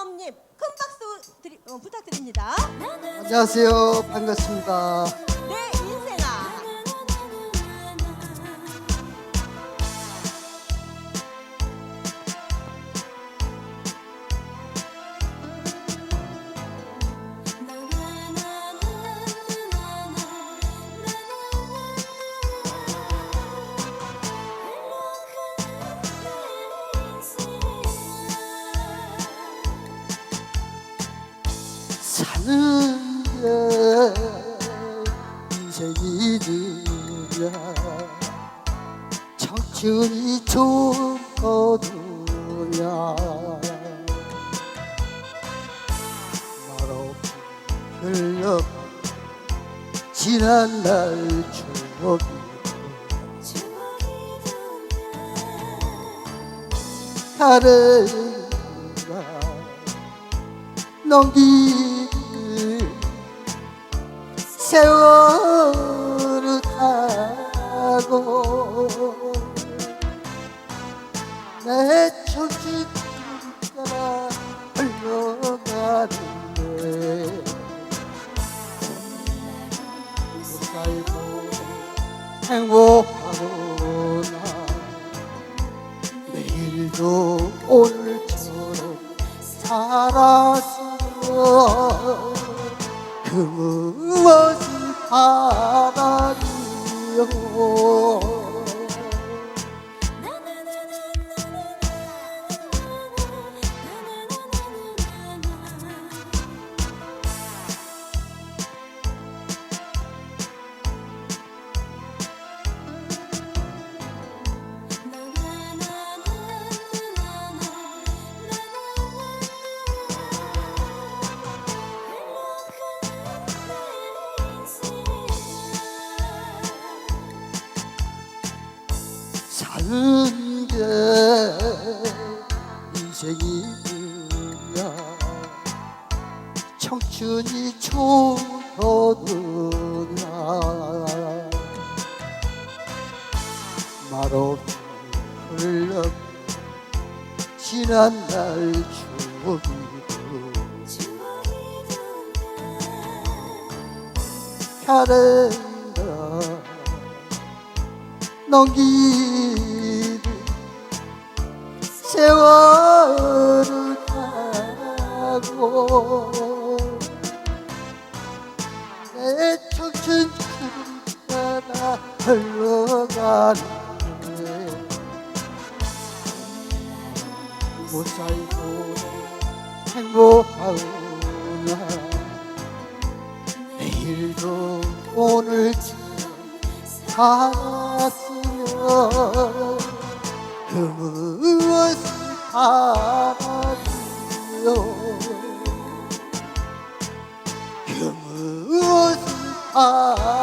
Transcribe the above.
김범님 큰 박수 드리, 어, 부탁드립니다. 안녕하세요. 반갑습니다. 내 사는 게 인생이느냐 청춘이 좋거든야 말없이 흘러 지난 날 추억이 가래가 넘길 세월을 타고 내 청춘 따라 흘러가는데 못 살고 행복하구나. 내일도 오늘처럼 살았어 그 무엇을 바라리요 사는 게 인생이야. 청춘이 좋거든야 말없이 흘러 지난 날 추억이고 다 넘기는 세월을 타고 내 청춘 따라 흘러가는데 못 살고 행복하구나. 내일도 오늘처럼 바라리요. 그 무엇을 바라리요